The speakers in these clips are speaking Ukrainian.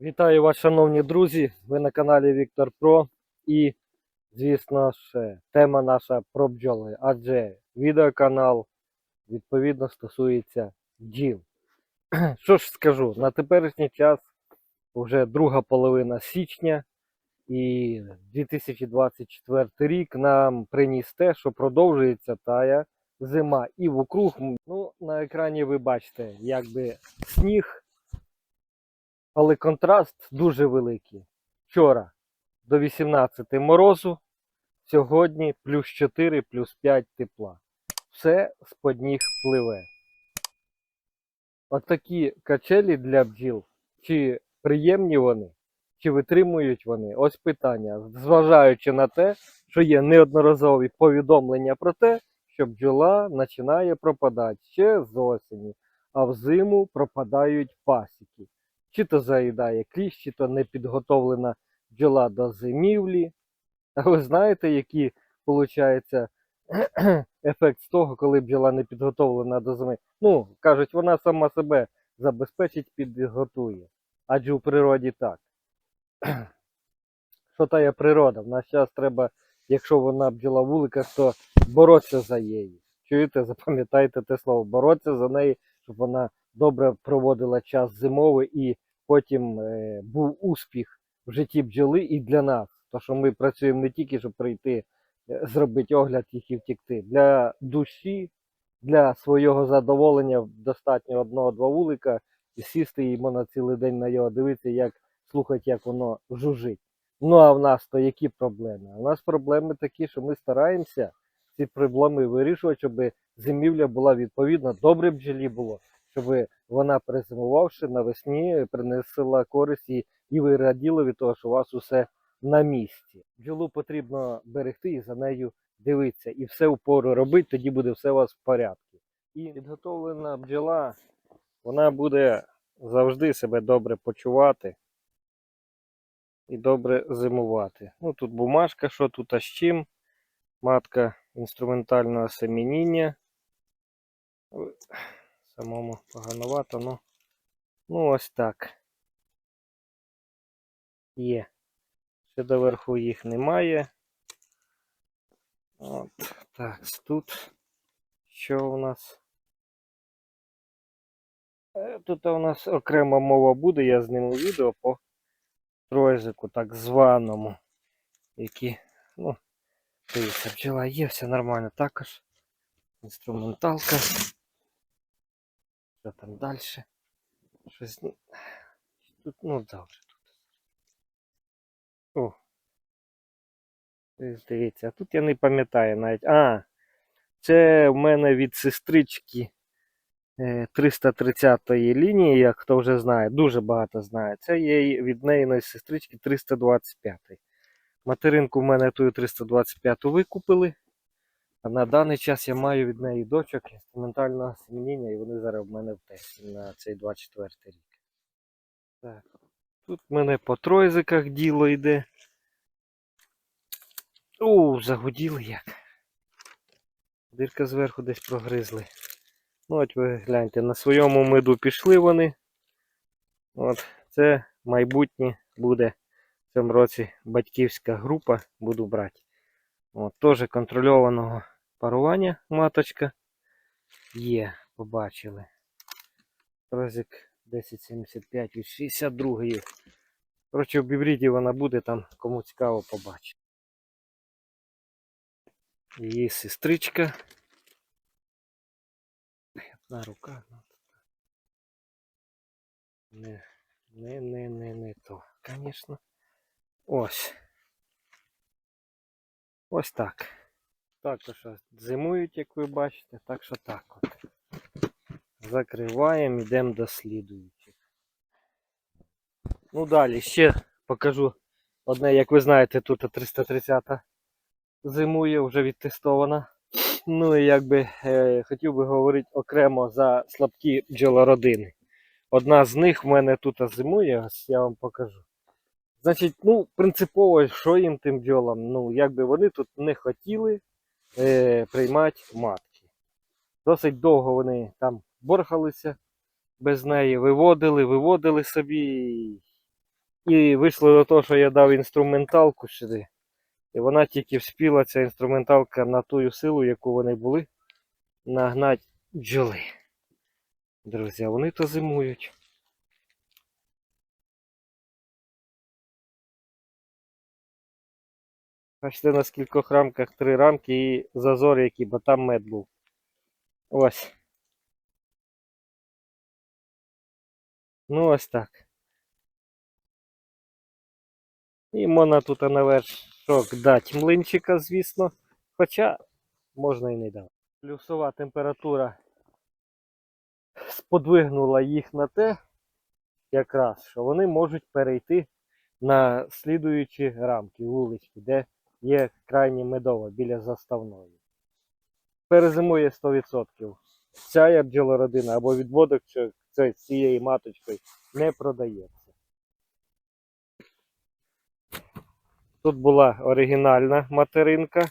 Вітаю вас, шановні друзі! Ви на каналі Віктор Про. І, звісно ж, тема наша про бджоли. Адже відеоканал відповідно стосується бджіл. Що ж скажу, на теперішній час вже друга половина січня, і 2024 рік нам приніс те, що продовжується тая зима. І вокруг, ну, на екрані ви бачите, якби сніг. Але контраст дуже великий. Вчора до 18 морозу, сьогодні плюс 4, плюс 5 тепла. Все з-под ніг пливе. Отакі качелі для бджіл, чи приємні вони, чи витримують вони? Ось питання. Зважаючи на те, що є неодноразові повідомлення про те, що бджола починає пропадати ще з осені, а взиму пропадають пасіки чи то заїдає кліщ, чи то не підготовлена бджола до зимівлі. А ви знаєте, який виходить ефект з того, коли бджола не підготовлена до зими? Ну, кажуть, вона сама себе забезпечить, підготує. Адже у природі так. Що та є природа? В наш час треба, якщо вона бджола вулика, то боротися за її. Чуєте, запам'ятайте те слово, боротися за неї, щоб вона добре проводила час зимовий і потім е, був успіх в житті бджоли і для нас. То що ми працюємо не тільки, щоб прийти, е, зробити огляд їх і втікти. Для душі, для свого задоволення достатньо одного-два вулика і сісти йому на цілий день на його, дивитися, як слухати, як воно жужить. Ну а в нас то які проблеми? У нас проблеми такі, що ми стараємося ці проблеми вирішувати, щоб зимівля була відповідна, добре бджолі було щоб вона перезимувавши навесні принесла користь і, і ви раділи від того, що у вас усе на місці. Бджолу потрібно берегти і за нею дивитися. І все в пору робити, тоді буде все у вас в порядку. І підготовлена бджола, вона буде завжди себе добре почувати і добре зимувати. Ну тут бумажка, що тут а з чим. Матка інструментального семеніння самому поганувато, ну, ну ось так. Є. Ще доверху їх немає. От, так, тут що у нас? Е, Тут у нас окрема мова буде, я зніму відео по тройзику, так званому, які, ну, дивіться, бджола є, все нормально також. Інструменталка. Що там далі? Щось. ну, Тут, ну, добре тут. О. Дивіться, а тут я не пам'ятаю навіть. А, це в мене від сестрички 330-ї лінії, як хто вже знає, дуже багато знає. Це є від неї сестрички 325 Материнку в мене ту 325 викупили. На даний час я маю від неї дочок інструментального семеніння, і вони зараз в мене в тесті на цей 24 рік. Так. Тут в мене по тройзиках діло йде. О, загуділи як. Дирка зверху десь прогризли. Ну, от ви гляньте, на своєму меду пішли вони. От, це майбутнє буде в цьому році батьківська група, буду брати. От, Теж контрольованого парування маточка є, побачили. Розик 1075 від 62 Коротше, в бібріді вона буде, там кому цікаво побачити. Її сестричка. Одна рука. Не, не, не, не, не то, звісно. Ось. Ось так. Також зимують, як ви бачите, так що так от. Закриваємо, йдемо до слідуючих. Ну далі ще покажу одне, як ви знаєте, тут 330 зимує, вже відтестована. Ну і якби е, хотів би говорити окремо за слабкі бджолородини. Одна з них в мене тут зимує, ось я вам покажу. Значить, ну, принципово, що їм тим бджолам? Ну, якби вони тут не хотіли е, приймати матки. Досить довго вони там борхалися без неї, виводили, виводили собі. І вийшло до того, що я дав інструменталку сюди. І вона тільки вспіла, ця інструменталка, на ту силу, яку вони були, нагнать бджоли. Друзі, вони то зимують. Бачите, на скількох рамках три рамки і зазор який, бо там мед був. Ось. Ну ось так. І можна тут на вершок дати млинчика, звісно. Хоча можна і не дати. Плюсова температура сподвигнула їх на те, якраз, що вони можуть перейти на слідуючі рамки, вулички, де є крайні медова біля заставної. Перезимує 100%. Ця я бджолородина або відводок з цією маточкою не продається. Тут була оригінальна материнка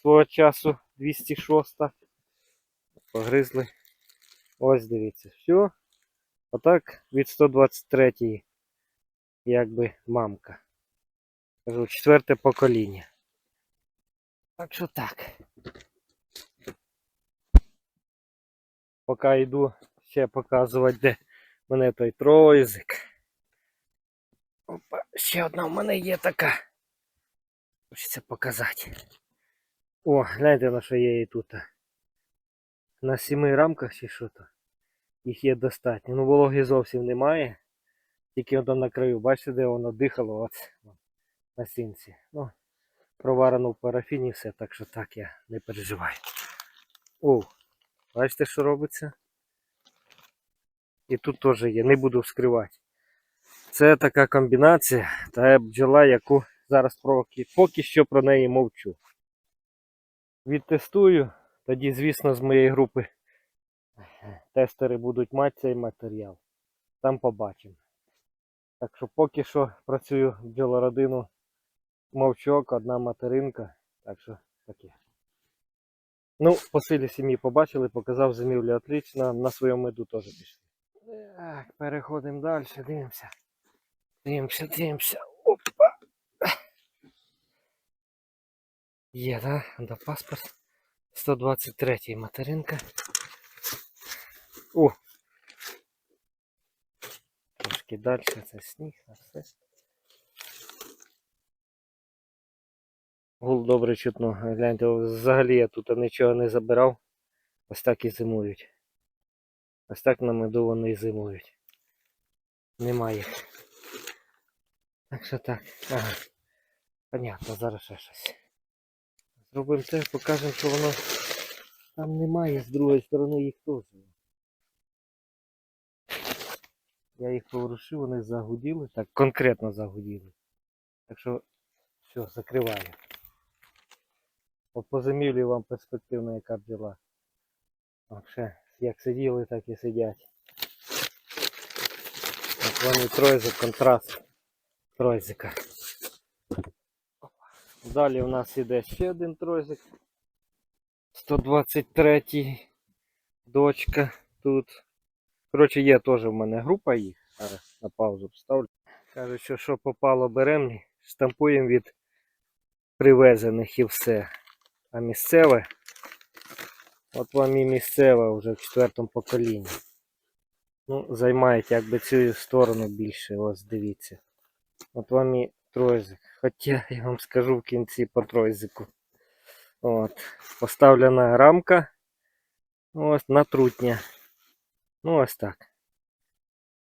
свого часу 206. Погризли. Ось дивіться, все. Отак від 123 якби мамка. Кажу, четверте покоління. Так що так. Поки йду ще показувати, де мене той тройзик. Опа, ще одна в мене є така. Хочеться показати. О, гляньте на що є її тут. На сіми рамках чи що то. Їх є достатньо. Ну вологи зовсім немає. Тільки воно на краю. Бачите, де воно дихало от, на сінці. Ну, проварено в парафіні все, так що так я не переживаю. О, бачите, що робиться? І тут теж є, не буду вскривати. Це така комбінація, та бджола, яку зараз поки, поки що про неї мовчу. Відтестую, тоді, звісно, з моєї групи тестери будуть мати цей матеріал. Там побачимо. Так що поки що працюю бджолородину мовчок, одна материнка. Так що таке. Ну, по силі сім'ї побачили, показав зимівлю отлично, на своєму меду теж пішли. Так, переходимо далі, дивимося. Дивимося, дивимося. Опа. Є, да? Да, паспорт. 123 материнка. О! Трошки далі це сніг, а все. Гул добре чутно. Гляньте, взагалі я тут нічого не забирав. Ось так і зимують. Ось так на меду вони і зимують. Немає. Так що так. Ага. Понятно, зараз ще щось. Зробимо те, покажемо, що воно там немає, з другої сторони їх теж. Я їх поворушив, вони загуділи, так конкретно загуділи. Так що все, закриваю. От по зимівлі вам перспективна яка бджола. Вообще, як сиділи, так і сидять. От вони тройзик, контраст тройзика. Далі у нас іде ще один тройзик. 123 дочка тут. Коротше, є теж в мене група їх. Зараз на паузу поставлю. Кажуть, що що попало беремо, штампуємо від привезених і все. А місцеве, от вам і місцеве вже в четвертому поколінні. Ну, займають якби цю сторону більше, ось дивіться. От вам і тройзик. Хоча я вам скажу в кінці по тройзику. От. Поставлена рамка. Ось на трутня. Ну ось так.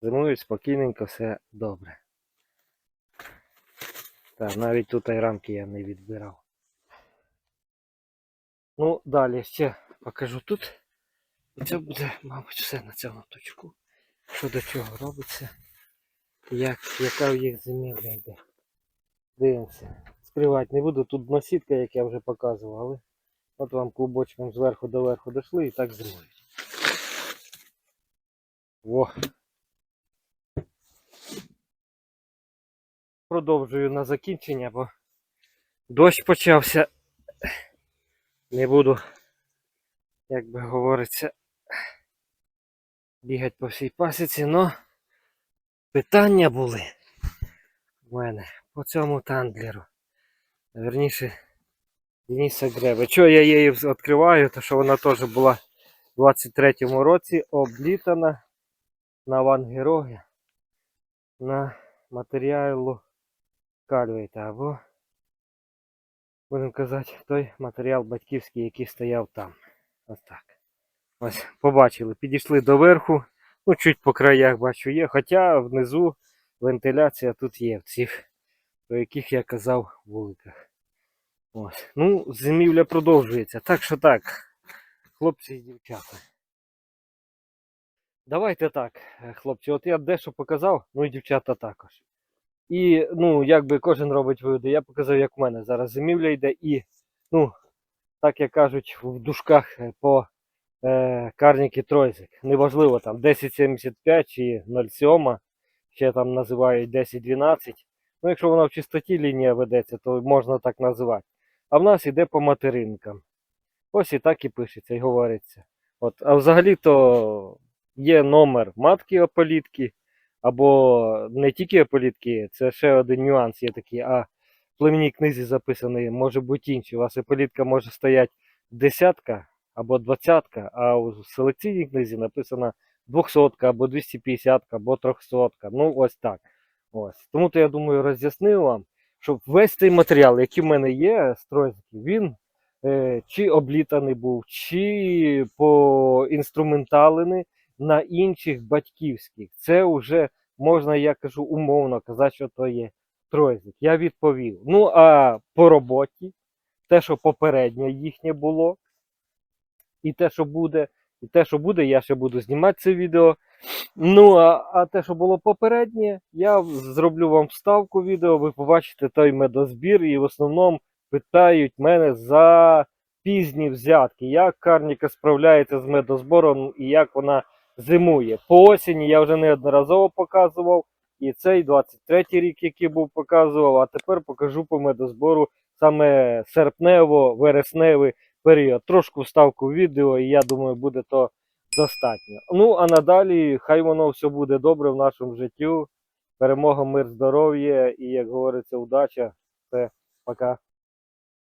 Зимують спокійненько, все добре. Так, навіть тут і рамки я не відбирав. Ну, далі ще покажу тут. Це буде, мабуть, все на цьому точку. Що до чого робиться. Як, яка в їх зимівля йде. Дивимося. Скривати не буду. Тут носітка, як я вже показував, але от вам клубочком зверху до верху дійшли і так зимують. Во. Продовжую на закінчення, бо дощ почався. Не буду, як би говориться, бігати по всій пасіці, но питання були. у мене по цьому тандлеру. Верніше, Дениса Греби. Чого я її відкриваю, то що вона теж була у 23-му році облітана на вангероги на матеріалу кальвейта або, будемо казати, той матеріал батьківський, який стояв там. Ось так. Ось, побачили, підійшли до верху. Ну, чуть по краях бачу є, хоча внизу вентиляція тут є в цих, про яких я казав, вуликах. Ось. Ну, зимівля продовжується. Так що так, хлопці і дівчата. Давайте так, е, хлопці, от я дещо показав, ну і дівчата також. І ну, якби кожен робить виводи, я показав, як в мене зараз зимівля йде, і, ну, так як кажуть, в дужках е, по е, карніки Тройзик. Неважливо там 1075 чи 07, ще там називають 1012. Ну, якщо вона в чистоті лінія ведеться, то можна так називати. А в нас іде по материнкам. Ось і так і пишеться, і говориться. От, а взагалі-то є номер матки ополітки, або не тільки ополітки, це ще один нюанс є такий, а в племінній книзі записаний, може бути інший. У вас ополітка може стояти десятка або двадцятка, а у селекційній книзі написано 200 або 250 або 300. Ну, ось так. Ось. Тому то я думаю, роз'яснив вам, що весь цей матеріал, який в мене є, стройський, він е, чи облітаний був, чи поінструменталений на інших батьківських. Це вже можна, я кажу, умовно казати, що то є тройзик. Я відповів. Ну, а по роботі, те, що попереднє їхнє було, і те, що буде, і те, що буде, я ще буду знімати це відео. Ну, а, а те, що було попереднє, я зроблю вам вставку відео, ви побачите той медозбір, і в основному питають мене за пізні взятки, як Карніка справляється з медозбором і як вона зимує. По осені я вже неодноразово показував. І цей 23-й рік, який був показував, а тепер покажу по медозбору саме серпнево-вересневий період. Трошку вставку відео, і я думаю, буде то достатньо. Ну, а надалі хай воно все буде добре в нашому житті. Перемога, мир, здоров'я і, як говориться, удача. Все, пока.